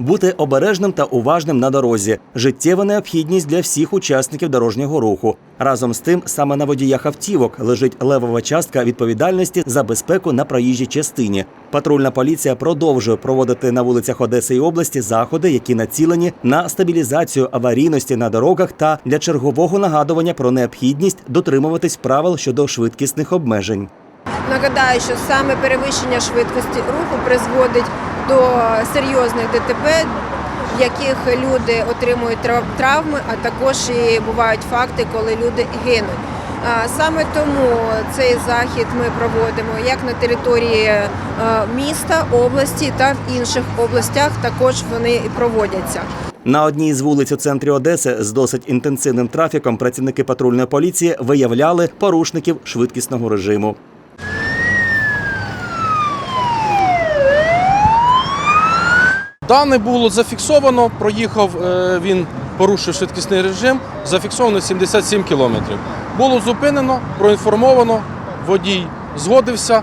бути обережним та уважним на дорозі життєва необхідність для всіх учасників дорожнього руху. Разом з тим, саме на водіях автівок лежить левова частка відповідальності за безпеку на проїжджій частині. Патрульна поліція продовжує проводити на вулицях Одеси і області заходи, які націлені на стабілізацію аварійності на дорогах та для чергового нагадування про необхідність дотримуватись правил щодо швидкісних обмежень. Нагадаю, що саме перевищення швидкості руху призводить до серйозних ДТП, в яких люди отримують трав- травми, а також і бувають факти, коли люди гинуть. Саме тому цей захід ми проводимо як на території е, міста, області та в інших областях також вони проводяться. На одній з вулиць у центрі Одеси з досить інтенсивним трафіком працівники патрульної поліції виявляли порушників швидкісного режиму. Дане було зафіксовано, проїхав е, він, порушив швидкісний режим, зафіксовано 77 кілометрів. Було зупинено, проінформовано, водій згодився.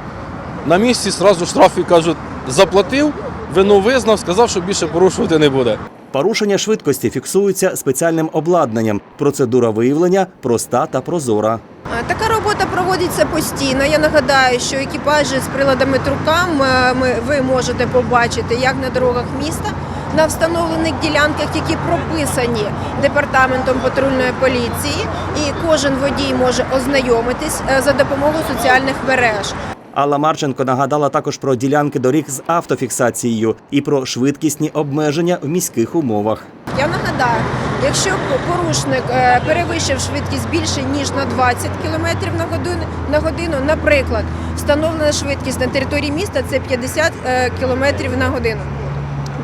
На місці зразу штрафи кажуть, заплатив, вину визнав, сказав, що більше порушувати не буде. Порушення швидкості фіксуються спеціальним обладнанням. Процедура виявлення проста та прозора. Така робота проводиться постійно. Я нагадаю, що екіпажі з приладами трукам е, ви можете побачити як на дорогах міста, на встановлених ділянках, які прописані департаментом патрульної поліції, і кожен водій може ознайомитись е, за допомогою соціальних мереж. Алла Марченко нагадала також про ділянки доріг з автофіксацією і про швидкісні обмеження в міських умовах. Я нагадаю, якщо порушник е, перевищив швидкість більше ніж на 20 км на годину, на годину, наприклад, встановлена швидкість на території міста це 50 км на годину.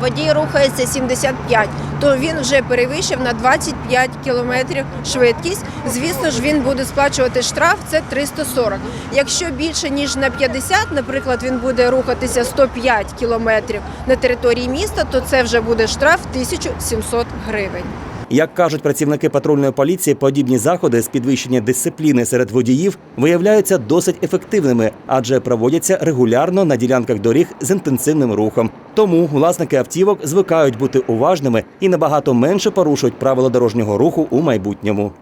Водій рухається 75, то він вже перевищив на 25 кілометрів швидкість. Звісно ж, він буде сплачувати штраф, це 340. Якщо більше ніж на 50, наприклад, він буде рухатися 105 кілометрів на території міста, то це вже буде штраф 1700 гривень. Як кажуть працівники патрульної поліції, подібні заходи з підвищення дисципліни серед водіїв виявляються досить ефективними, адже проводяться регулярно на ділянках доріг з інтенсивним рухом. Тому власники автівок звикають бути уважними і набагато менше порушують правила дорожнього руху у майбутньому.